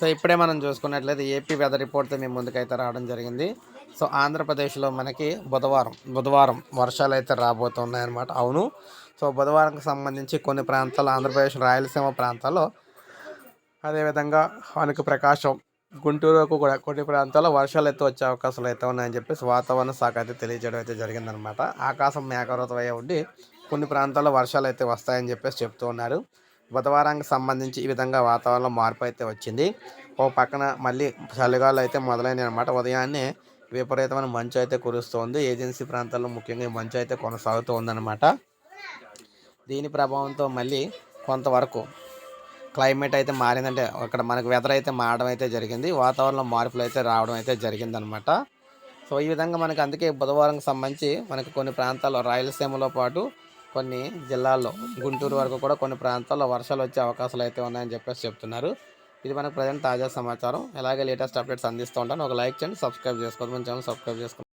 So ఇప్పుడే మనం చూసుకున్నట్లయితే ఏపీ వెదర్ రిపోర్ట్తో మేము ముందుకైతే రావడం జరిగింది. సో ఆంధ్రప్రదేశ్లో మనకి బుధవారం బుధవారం వర్షాలు అయితే రాబోతున్నాయన్నమాట. అవును. సో బుధవారంకి సంబంధించి కొన్ని ప్రాంతాలు ఆంధ్రప్రదేశ్ రాయలసీమ ప్రాంతాల్లో అదేవిధంగా మనకు ప్రకాశం గుంటూరుకు కూడా కొన్ని ప్రాంతాల్లో వర్షాలు అయితే వచ్చే అవకాశాలు అయితే ఉన్నాయని చెప్పేసి వాతావరణ శాఖ అయితే తెలియజేయడం అయితే జరిగిందనమాట ఆకాశం మేఘావృతం ఉండి కొన్ని ప్రాంతాల్లో వర్షాలు అయితే వస్తాయని చెప్పేసి చెప్తూ ఉన్నారు. బుధవారానికి సంబంధించి ఈ విధంగా వాతావరణంలో మార్పు అయితే వచ్చింది. ఓ పక్కన మళ్ళీ చలిగాలు అయితే మొదలైనవి అనమాట ఉదయాన్నే విపరీతమైన మంచు అయితే కురుస్తోంది. ఏజెన్సీ ప్రాంతాల్లో ముఖ్యంగా ఈ మంచు అయితే కొనసాగుతూ ఉందన్నమాట. దీని ప్రభావంతో మళ్ళీ కొంతవరకు క్లైమేట్ అయితే మారిందంటే అక్కడ మనకు వెదర్ అయితే మారడం అయితే జరిగింది. వాతావరణం మార్పులు అయితే రావడం అయితే జరిగిందనమాట సో ఈ విధంగా మనకి అందుకే బుధవారంకి సంబంధించి మనకి కొన్ని ప్రాంతాల్లో రాయలసీమలో పాటు కొన్ని జిల్లాల్లో గుంటూరు వరకు కూడా కొన్ని ప్రాంతాల్లో వర్షాలు వచ్చే అవకాశాలు అయితే ఉన్నాయని చెప్పేసి చెప్తున్నారు. ఇది మనకు ప్రజెంట్ తాజా సమాచారం. ఇలాగే లేటెస్ట్ అప్డేట్స్ అందిస్తూ ఉంటాను. ఒక లైక్ చేయండి సబ్స్క్రైబ్ చేసుకోండి మన ఛానల్ సబ్స్క్రైబ్ చేసుకోండి.